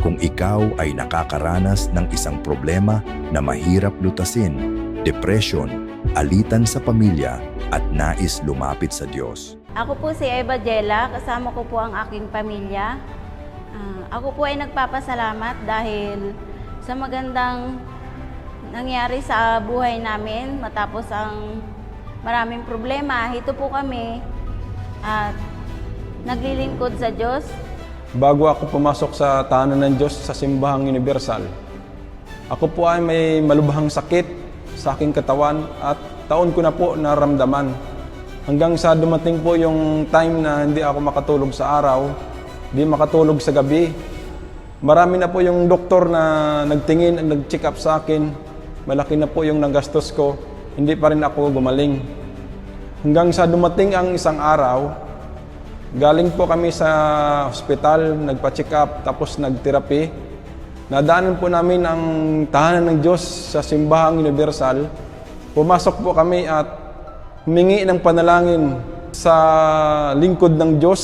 Kung ikaw ay nakakaranas ng isang problema na mahirap lutasin, depression, alitan sa pamilya at nais lumapit sa Diyos, Ako po si Eva Jella, kasama ko po ang aking pamilya. Ah, ako po ay nagpapasalamat dahil sa magandang nangyari sa buhay namin matapos ang maraming problema. Ito po kami at naglilingkod sa Diyos. Bago ako pumasok sa tahanan ng Diyos sa simbahang universal, ako po ay may malubhang sakit sa aking katawan at taon ko na po naramdaman. Hanggang sa dumating po yung time na hindi ako makatulog sa araw, hindi makatulog sa gabi. Marami na po yung doktor na nagtingin, nag-check up sa akin. Malaki na po yung nagastos ko. Hindi pa rin ako gumaling. Hanggang sa dumating ang isang araw, Galing po kami sa hospital, nagpa-check up, tapos nag-therapy. Nadaanan po namin ang tahanan ng Diyos sa Simbahang Universal. Pumasok po kami at humingi ng panalangin sa lingkod ng Diyos.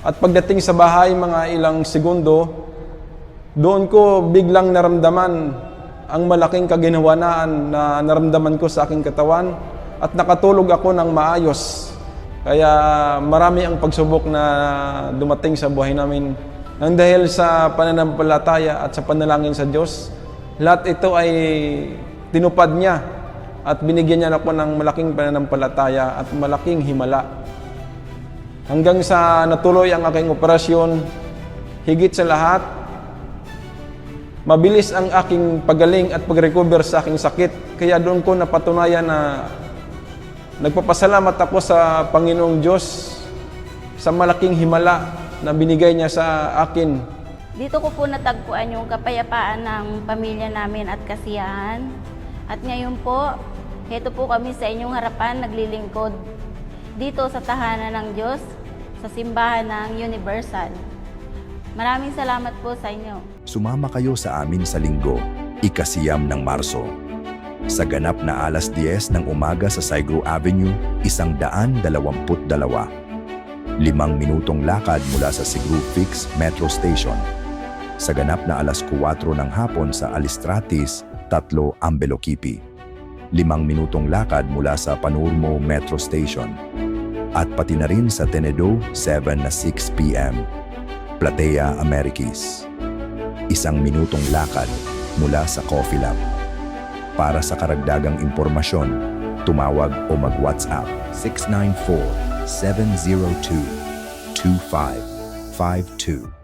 At pagdating sa bahay, mga ilang segundo, doon ko biglang naramdaman ang malaking kaginhawanaan na naramdaman ko sa aking katawan at nakatulog ako ng maayos. Kaya marami ang pagsubok na dumating sa buhay namin. Nang dahil sa pananampalataya at sa panalangin sa Diyos, lahat ito ay tinupad niya at binigyan niya ako ng malaking pananampalataya at malaking himala. Hanggang sa natuloy ang aking operasyon, higit sa lahat, mabilis ang aking pagaling at pag-recover sa aking sakit. Kaya doon ko napatunayan na Nagpapasalamat ako sa Panginoong Diyos sa malaking himala na binigay niya sa akin. Dito ko po natagpuan yung kapayapaan ng pamilya namin at kasiyahan. At ngayon po, heto po kami sa inyong harapan naglilingkod dito sa tahanan ng Diyos, sa simbahan ng Universal. Maraming salamat po sa inyo. sumama kayo sa amin sa linggo, ikasiyam ng Marso. Sa ganap na alas 10 ng umaga sa Saigro Avenue, isang daan dalawamput dalawa. Limang minutong lakad mula sa Sigru Fix Metro Station. Sa ganap na alas 4 ng hapon sa Alistratis, tatlo Ambelokipi. Limang minutong lakad mula sa Panurmo Metro Station. At pati na rin sa Tenedo 7 na 6 p.m. Platea Amerikis. Isang minutong lakad mula sa Coffee Lab. Para sa karagdagang impormasyon, tumawag o mag-WhatsApp 694-702-2552.